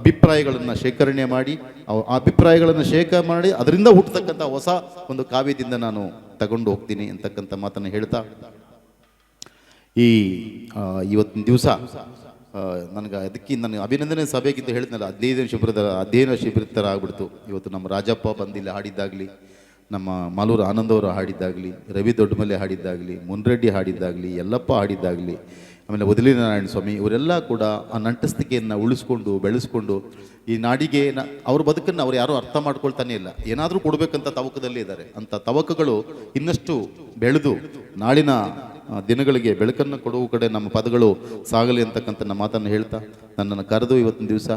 ಅಭಿಪ್ರಾಯಗಳನ್ನು ಶೇಖರಣೆ ಮಾಡಿ, ಆ ಅಭಿಪ್ರಾಯಗಳನ್ನು ಶೇಖರ ಮಾಡಿ, ಅದರಿಂದ ಹುಟ್ಟತಕ್ಕಂಥ ಹೊಸ ಒಂದು ಕಾವ್ಯದಿಂದ ನಾನು ತಗೊಂಡು ಹೋಗ್ತೀನಿ ಅಂತಕ್ಕಂಥ ಮಾತನ್ನು ಹೇಳ್ತಾ, ಈ ಇವತ್ತಿನ ದಿವಸ ನನಗೆ ಅದಕ್ಕೆ ನನಗೆ ಅಭಿನಂದನೆ ಸಭೆಗಿಂತ ಹೇಳಿದ್ನಲ್ಲ ಹದಿನೈದು ಶಿಬಿರದ ಅಧ್ಯಯನ ಶಿಬಿರ ಆಗ್ಬಿಡ್ತು ಇವತ್ತು ನಮ್ಮ ರಾಜಪ್ಪ ಬಂದಿಲ್ಲಿ ಹಾಡಿದ್ದಾಗಲಿ, ನಮ್ಮ ಮಾಲೂರು ಆನಂದವರು ಹಾಡಿದ್ದಾಗಲಿ, ರವಿ ದೊಡ್ಡಮಲೆ ಹಾಡಿದ್ದಾಗಲಿ, ಮುನ್ರೆಡ್ಡಿ ಹಾಡಿದ್ದಾಗಲಿ, ಯಲ್ಲಪ್ಪ ಹಾಡಿದ್ದಾಗಲಿ, ಆಮೇಲೆ ಒದಲಿ ನಾರಾಯಣ ಸ್ವಾಮಿ, ಇವರೆಲ್ಲ ಕೂಡ ಆ ನಂಟಸ್ತಿಕೆಯನ್ನು ಉಳಿಸ್ಕೊಂಡು, ಬೆಳೆಸ್ಕೊಂಡು ಈ ನಾಡಿಗೆ ನ ಅವ್ರ ಬದುಕನ್ನು ಅವ್ರು ಯಾರೂ ಅರ್ಥ ಮಾಡ್ಕೊಳ್ತಾನೆ ಇಲ್ಲ. ಏನಾದರೂ ಕೊಡಬೇಕಂತ ತವಕದಲ್ಲೇ ಇದ್ದಾರೆ ಅಂಥ ತವಕಗಳು ಇನ್ನಷ್ಟು ಬೆಳೆದು ನಾಳಿನ ದಿನಗಳಿಗೆ ಬೆಳಕನ್ನು ಕೊಡುವ ಕಡೆ ನಮ್ಮ ಪದಗಳು ಸಾಗಲಿ ಅಂತಕ್ಕಂಥ ನಮ್ಮ ಮಾತನ್ನು ಹೇಳ್ತಾ, ನನ್ನನ್ನು ಕರೆದು ಇವತ್ತಿನ ದಿವಸ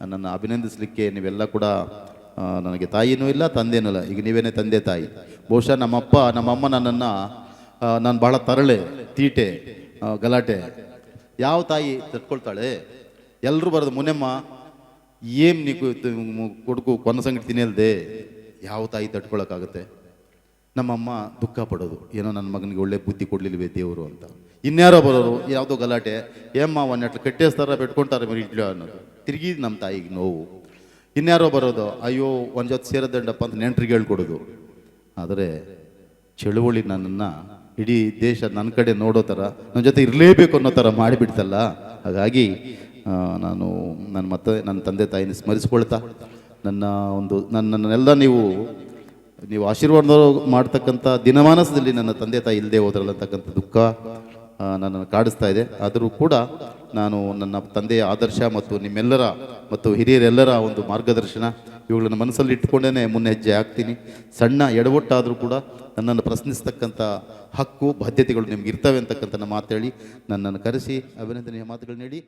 ನನ್ನನ್ನು ಅಭಿನಂದಿಸಲಿಕ್ಕೆ ನೀವೆಲ್ಲ ಕೂಡ ನನಗೆ ತಾಯಿನೂ ಇಲ್ಲ, ತಂದೆನೂ ಇಲ್ಲ. ಈಗ ನೀವೇನೇ ತಂದೆ ತಾಯಿ. ಬಹುಶಃ ನಮ್ಮಪ್ಪ, ನಮ್ಮಮ್ಮ ನನ್ನನ್ನು ನಾನು ಭಾಳ ತರಳೆ, ತೀಟೆ ಗಲಾಟೆ. ಯಾವ ತಾಯಿ ತಟ್ಕೊಳ್ತಾಳೆ? ಎಲ್ಲರೂ ಬರೋದು ಮುನೆಮ್ಮ ಏಮ್ ನೀ ಕೊಡುಕು ಕೊನ್ನ ಸಂಗತಿ ತಿನ್ನಲ್ದೆ? ಯಾವ ತಾಯಿ ತಟ್ಕೊಳಕ್ಕಾಗತ್ತೆ? ನಮ್ಮಮ್ಮ ದುಃಖ ಪಡೋದು. ಏನೋ ನನ್ನ ಮಗನಿಗೆ ಒಳ್ಳೆ ಬುದ್ಧಿ ಕೊಡ್ಲಿಲ್ವೇ ದೇವರು ಅಂತ. ಇನ್ಯಾರೋ ಬರೋರು, ಯಾವುದೋ ಗಲಾಟೆ, ಏಮ್ಮ ಒಂದೆಟ್ಲು ಕಟ್ಟೇಸ್ತಾರ ಬಿಟ್ಕೊಂತಾರೆ ಮರಿ ಇಡ್ಲೋ ಅನ್ನೋದು. ತಿರುಗಿ ನಮ್ಮ ತಾಯಿಗೆ ನೋವು. ಇನ್ಯಾರೋ ಬರೋದು, ಅಯ್ಯೋ, ಒಂದು ಜೊತೆ ಸೇರೋದಂಡಪ್ಪ ಅಂತ ನೆಂಟ್ರಿಗೆ ಹೇಳ್ಕೊಡೋದು. ಆದರೆ ಚಳುವಳಿ ನನ್ನನ್ನು ಇಡೀ ದೇಶ ನನ್ನ ಕಡೆ ನೋಡೋ ಥರ ನನ್ನ ಜೊತೆ ಇರಲೇಬೇಕು ಅನ್ನೋ ಥರ ಮಾಡಿಬಿಡ್ತಲ್ಲ. ಹಾಗಾಗಿ ನಾನು ನನ್ನ ಮತ್ತೆ ನನ್ನ ತಂದೆ ತಾಯಿನ ಸ್ಮರಿಸ್ಕೊಳ್ತಾ, ನನ್ನ ಒಂದು, ನನ್ನನ್ನೆಲ್ಲ ನೀವು ನೀವು ಆಶೀರ್ವಾದ ಮಾಡ್ತಕ್ಕಂಥ ದಿನಮಾನಸದಲ್ಲಿ ನನ್ನ ತಂದೆ ತಾಯಿ ಇಲ್ಲದೆ ಹೋದ್ರಲ್ಲ ಅಂತಕ್ಕಂಥ ದುಃಖ ನನ್ನನ್ನು ಕಾಡಿಸ್ತಾ ಇದೆ. ಆದರೂ ಕೂಡ ನಾನು ನನ್ನ ತಂದೆಯ ಆದರ್ಶ ಮತ್ತು ನಿಮ್ಮೆಲ್ಲರ ಮತ್ತು ಹಿರಿಯರೆಲ್ಲರ ಒಂದು ಮಾರ್ಗದರ್ಶನ, ಇವುಗಳನ್ನು ಮನಸ್ಸಲ್ಲಿ ಇಟ್ಕೊಂಡೇ ಮುನ್ನೆ ಹೆಜ್ಜೆ ಹಾಕ್ತೀನಿ ಸಣ್ಣ ಎಡವಟ್ಟಾದರೂ ಕೂಡ ನನ್ನನ್ನು ಪ್ರಶ್ನಿಸ್ತಕ್ಕಂಥ ಹಕ್ಕು, ಬಾಧ್ಯತೆಗಳು ನಿಮ್ಗೆ ಇರ್ತವೆ ಅಂತಕ್ಕಂಥ ಮಾತೇಳಿ ನನ್ನನ್ನು ಕರೆಸಿ ಅಭಿನಂದನೆಯ ಮಾತುಗಳನ್ನ ನೀಡಿ.